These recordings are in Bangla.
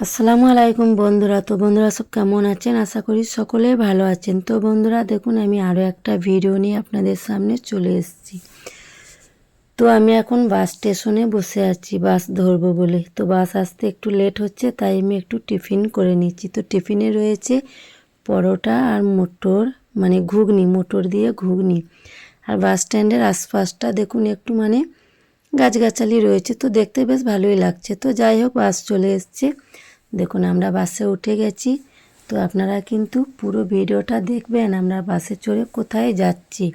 আসসালামু আলাইকুম বন্ধুরা। তো বন্ধুরা সব কেমন আছেন? আশা করি সকলে ভালো আছেন। তো বন্ধুরা, দেখুন, আমি আরও একটা ভিডিও নিয়ে আপনাদের সামনে চলে এসেছি। তো আমি এখন বাস স্টেশনে বসে আছি, বাস ধরবো বলে। তো বাস আসতে একটু লেট হচ্ছে, তাই আমি একটু টিফিন করে নিচ্ছি। তো টিফিনে রয়েছে পরোটা আর মোটর মানে ঘুগনি, মোটর দিয়ে ঘুগনি। আর বাস স্ট্যান্ডের আশপাশটা দেখুন, একটু মানে গাছগাছালি রয়েছে। তো দেখতে বেশ ভালোই লাগছে। তো যাই হোক, বাস চলে এসছে। দেখুন, আমরা বাসে উঠে গেছি। তো আপনারা কিন্তু পুরো ভিডিওটা দেখবেন, আমরা বাসে চড়ে কোথায় যাচ্ছি,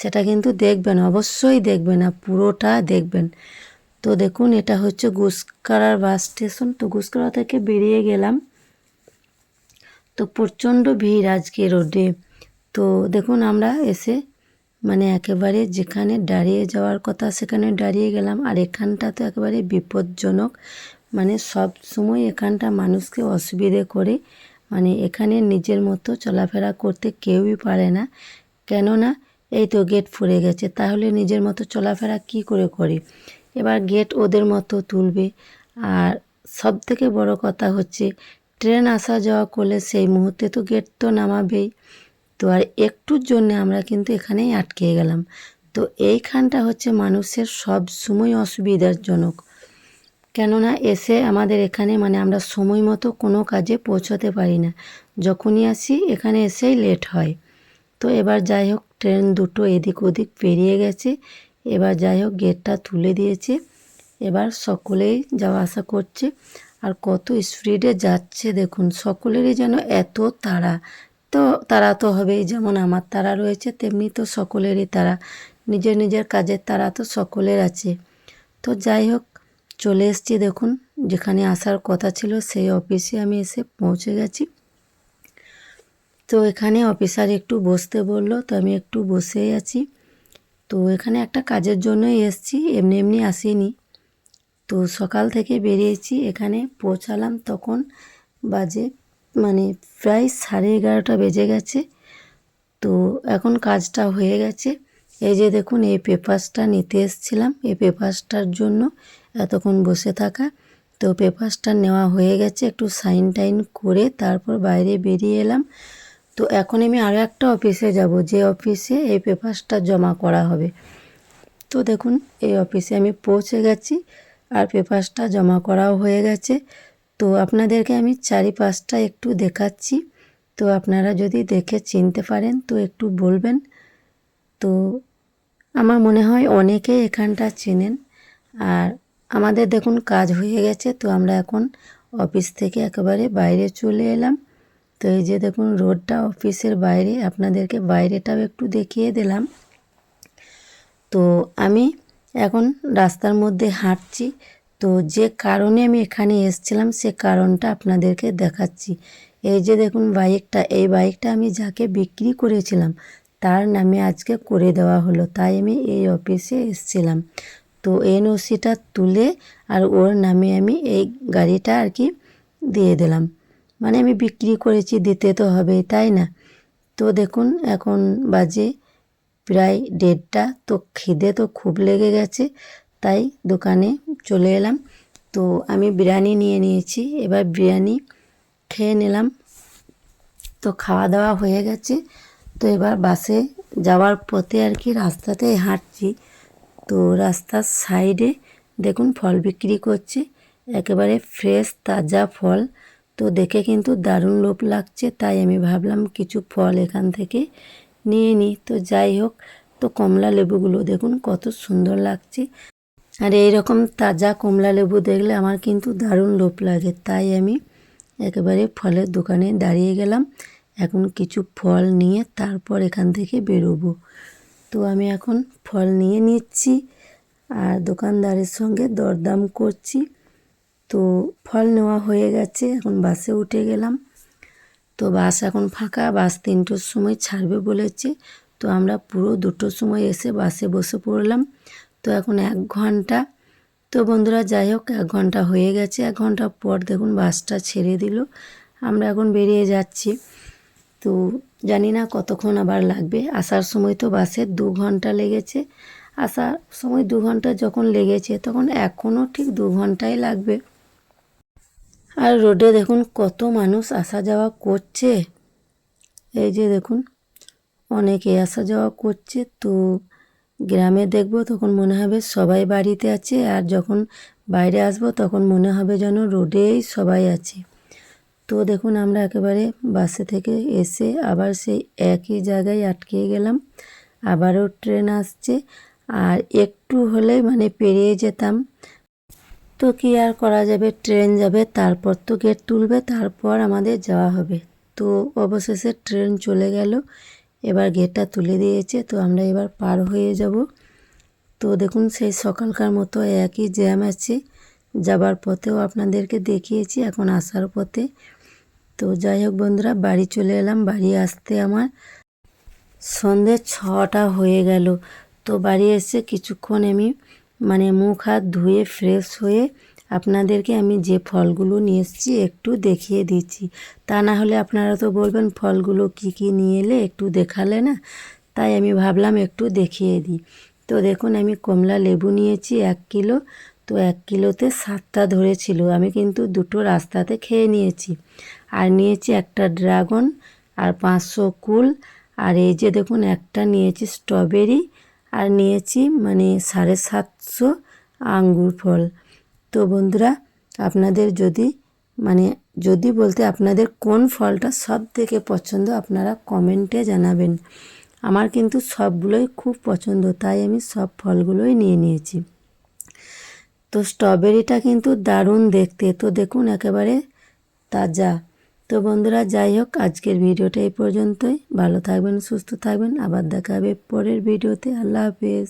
সেটা কিন্তু দেখবেন, অবশ্যই দেখবেন আর পুরোটা দেখবেন। তো দেখুন, এটা হচ্ছে গুসকারার বাস স্টেশন। তো গুসকারা থেকে বেরিয়ে গেলাম। তো প্রচণ্ড ভিড় আজকে রোডে। তো দেখুন, আমরা এসে মানে একেবারে যেখানে দাঁড়িয়ে যাওয়ার কথা, সেখানে দাঁড়িয়ে গেলাম। আর এখানটা তো একেবারে বিপজ্জনক। মানে সব সময় এখানটা মানুষকে অসুবিধে করে মানে এখানে নিজের মতো চলাফেরা করতে কেউই পারে না। কেননা এই তো গেট ফুরে গেছে, তাহলে নিজের মতো চলাফেরা কি করে করে? এবার গেট ওদের মতো তুলবে। আর সব থেকে বড় কথা হচ্ছে ট্রেন আসা যাওয়া করলে সেই মুহূর্তে তো গেট তো নামাবেই। তো আর একটুর জন্য আমরা কিন্তু এখানেই আটকে গেলাম। তো এইখানটা হচ্ছে মানুষের সব সময় অসুবিধাজনক। কেননা এসে আমাদের এখানে মানে আমরা সময় মতো কোনো কাজে পৌঁছাতে পারি না। যখনই আসি, এখানে এসেই লেট হয়। তো এবার যাই হোক, ট্রেন দুটো এদিক ওদিক পেরিয়ে গেছে। এবার যাই হোক, গেটটা তুলে দিয়েছে। এবার সকলেই যাওয়া আসা করছে। আর কত স্পিডে যাচ্ছে দেখুন, সকলেরই যেন এত তাড়া। তো তারা তো হবেই, যেমন আমার তারা রয়েছে, তেমনি তো সকলেরই তারা নিজের নিজের কাজের তারা তো সকলের আছে। তো যাই হোক চলে এসেছি দেখুন, যেখানে আসার কথা ছিল সেই অফিসে আমি এসে পৌঁছে গেছি। তো এখানে অফিসার একটু বসতে বলল, তো আমি একটু বসেই আছি। তো এখানে একটা কাজের জন্যই এসেছি, এমনি এমনি আসিনি। তো সকাল থেকে বেরিয়েছি, এখানে পৌঁছালাম, তখন বাজে মানে প্রায় সাড়ে এগারোটা বেজে গেছে। তো এখন কাজটা হয়ে গেছে। এই যে দেখুন, এই পেপারসটা নিতে এসেছিলাম। এই পেপারসটার জন্য এতক্ষণ বসে থাকা। তো পেপারসটা নেওয়া হয়ে গেছে, একটু সাইন টাইন করে তারপর বাইরে বেরিয়ে এলাম। তো এখন আমি আরও একটা অফিসে যাব, যে অফিসে এই পেপারসটা জমা করা হবে। তো দেখুন, এই অফিসে আমি পৌঁছে গেছি আর পেপারসটা জমা করাও হয়ে গেছে। তো আপনাদেরকে আমি চারিপাশটা একটু দেখাচ্ছি। তো আপনারা যদি দেখে চিনতে পারেন, তো একটু বলবেন। তো আমার মনে হয় অনেকে এখানটা চেনেন। আর আমাদের দেখুন কাজ হয়ে গেছে, তো আমরা এখন অফিস থেকে একেবারে বাইরে চলে এলাম। তো এই যে দেখুন রোডটা, অফিসের বাইরে, আপনাদেরকে বাইরেটাও একটু দেখিয়ে দিলাম। তো আমি এখন রাস্তার মধ্যে হাঁটছি, তো যে কারণে আমি এখানে এসেছিলাম সে কারণটা আপনাদেরকে দেখাচ্ছি। এই যে দেখুন বাইকটা, এই বাইকটা আমি যাকে বিক্রি করেছিলাম, তার নামে আজকে করে দেওয়া হলো, তাই আমি এই অফিসে এসেছিলাম। তো এনওসিটা তুলে আর ওর নামে আমি এই গাড়িটা আর কি দিয়ে দিলাম। মানে আমি বিক্রি করেছি, দিতে তো হবেই, তাই না? তো দেখুন, এখন বাজে প্রায় দেড়টা, তো খিদে তো খুব লেগে গেছে, তাই দোকানে চলে এলাম। তো আমি বিরিয়ানি নিয়ে নিয়েছি, এবার বিরিয়ানি খেয়ে নিলাম। তো খাওয়া দাওয়া হয়ে গেছে, তো এবার বাসে যাওয়ার পথে আর কি রাস্তাতে হাঁটছি। তো রাস্তার সাইডে দেখুন ফল বিক্রি করছে। একেবারে ফ্রেশ তাজা ফল। তো দেখে কিন্তু দারুণ লোভ লাগছে, তাই আমি ভাবলাম কিছু ফল এখান থেকে নিয়ে নিই। তো যাই হোক, তো কমলা লেবুগুলো দেখুন কত সুন্দর লাগছে। আর এই রকম তাজা কমলা লেবু দেখলে আমার কিন্তু দারুণ লোভ লাগে, তাই আমি একেবারে ফলের দোকানে দাঁড়িয়ে গেলাম। এখন কিছু ফল নিয়ে তারপর এখান থেকে বেরোবো। তো আমি এখন ফল নিয়ে নিচ্ছি আর দোকানদারের সঙ্গে দরদাম করছি। তো ফল নেওয়া হয়ে গেছে, এখন বাসে উঠে গেলাম। তো বাস এখন ফাঁকা, বাস তিনটোর সময় ছাড়বে বলেছে। তো আমরা পুরো দুটোর সময় এসে বাসে বসে পড়লাম। তো এখন এক ঘণ্টা। তো বন্ধুরা, যাই হোক, এক ঘণ্টা হয়ে গেছে। এক ঘণ্টা পর দেখুন বাসটা ছেড়ে দিল। আমরা এখন বেরিয়ে যাচ্ছি। তো জানি না কতক্ষণ আবার লাগবে। আসার সময় তো বাসে দু ঘণ্টা লেগেছে। আসার সময় দু ঘণ্টা যখন লেগেছে, তখন এখনও ঠিক দু ঘন্টাই লাগবে। আর রোডে দেখুন কত মানুষ আসা যাওয়া করছে। এই যে দেখুন, অনেকে আসা যাওয়া করছে। তো গ্রামে দেখব, তখন মনে হবে সবাই বাড়িতে আছে। আর যখন বাইরে আসব, তখন মনে হবে যেন রোডেই সবাই আছে। তো দেখুন, আমরা একেবারে বাসে থেকে এসে আবার সেই একই জায়গায় আটকে গেলাম। আবারও ট্রেন আসছে আর একটু হলে মানে পেরিয়ে যেতাম। তো কি আর করা যাবে? ট্রেন যাবে, তারপর তো গেট তুলবে, তারপর আমাদের যাওয়া হবে। তো অবশেষে ট্রেন চলে গেল, এবার গেটটা তুলে দিয়েছে, তো আমরা এবার পার হয়ে যাব। তো দেখুন, সেই সকালকার মতো একই জ্যাম আছে। যাবার পথেও আপনাদেরকে দেখিয়েছি, এখন আসার পথে। তো যাই হোক বন্ধুরা, বাড়ি চলে এলাম। বাড়ি আসতে আমার সন্ধে ছটা হয়ে গেল। তো বাড়ি এসে কিছুক্ষণ আমি মানে মুখ হাত ধুয়ে ফ্রেশ হয়ে আপনাদেরকে আমি যে ফলগুলো নিয়ে এসেছি একটু দেখিয়ে দিচ্ছি। তা না হলে আপনারা তো বলবেন, ফলগুলো কি কি নিয়ে এলে একটু দেখালে না? তাই আমি ভাবলাম একটু দেখিয়ে দিই। তো দেখুন, আমি কমলা লেবু নিয়েছি এক কিলো। তো এক কিলোতে সাতটা ধরেছিল। আমি কিন্তু দুটো রাস্তাতে খেয়ে নিয়েছি। আর নিয়েছি একটা ড্রাগন, আর পাঁচশো কুল, আর এই যে দেখুন, একটা নিয়েছি স্ট্রবেরি, আর নিয়েছি মানে সাড়ে সাতশো আঙ্গুর ফল। তো বন্ধুরা, আপনাদের যদি মানে যদি বলতে আপনাদের কোন ফলটা সব থেকে পছন্দ, আপনারা কমেন্টে জানাবেন। আমার কিন্তু সবগুলোই খুব পছন্দ, তাই আমি সব ফলগুলোই নিয়ে নিয়েছি। তো স্ট্রবেরিটা কিন্তু দারুণ দেখতে। তো দেখুন একেবারে তাজা। তো বন্ধুরা, যাই হোক, আজকের ভিডিওটা এই পর্যন্তই। ভালো থাকবেন, সুস্থ থাকবেন। আবার দেখা হবে পরের ভিডিওতে। আল্লাহ হাফেজ।